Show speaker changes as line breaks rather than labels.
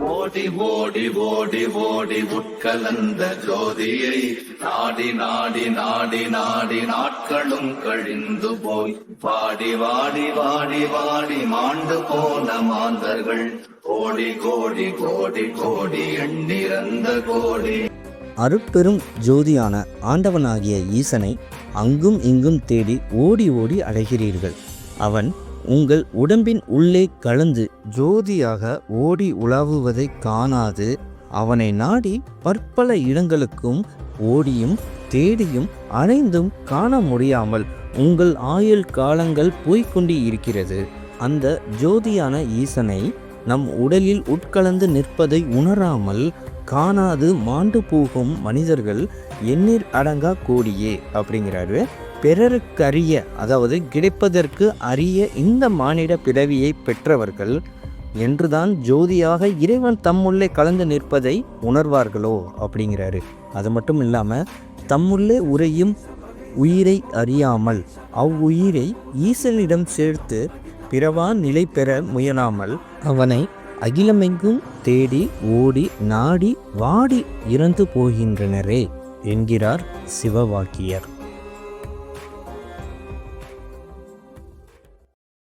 ஓடி ஓடி ஓடி ஓடி உட்கலந்த ஜோதியை நாடி நாடி நாடி நாடி நாட்களும் கழிந்து போய். பாடி வாடி வாடி வாடி மாண்டு போன மாந்தர்கள். கோடி கோடி கோடி கோடி எண்ணிறந்த கோடி.
அருட்பெரும் ஜோதியான ஆண்டவனாகிய ஈசனை அங்கும் இங்கும் தேடி ஓடி ஓடி அடைகிறீர்கள் அவன் உங்கள் உடம்பின் உள்ளே கலந்து ஜோதியாக ஓடி உலாவுவதை காணாது. அவனை நாடி பற்பல இடங்களுக்கும் ஓடியும் தேடியும் அனைந்தும் காண முடியாமல் உங்கள் ஆயுள் காலங்கள் போய்கொண்டு இருக்கிறது அந்த ஜோதியான ஈசனை நம் உடலில் உட்கலந்து நிற்பதை உணராமல் காணாது மாண்டு போகும் மனிதர்கள் எண்ணீர் அடங்கா கோடியே அப்படிங்கிறாரு. பிறருக்கு அறிய அதாவது கிடைப்பதற்கு அரிய இந்த மானிட பிறவியை பெற்றவர்கள் என்றுதான் ஜோதியாக இறைவன் தம்முள்ளே கலந்து நிற்பதை உணர்வார்களோ அப்படிங்கிறாரு. அது மட்டும் இல்லாமல் தம்முள்ளே உரையும் உயிரை அறியாமல் அவ்வுயிரை ஈசனிடம் சேர்த்து பிறவா நிலை பெற முயலாமல் அவனை அகிலமெங்கும் தேடி ஓடி நாடி வாடி இறந்து போகின்றனரே என்கிறார் சிவவாக்கியர்.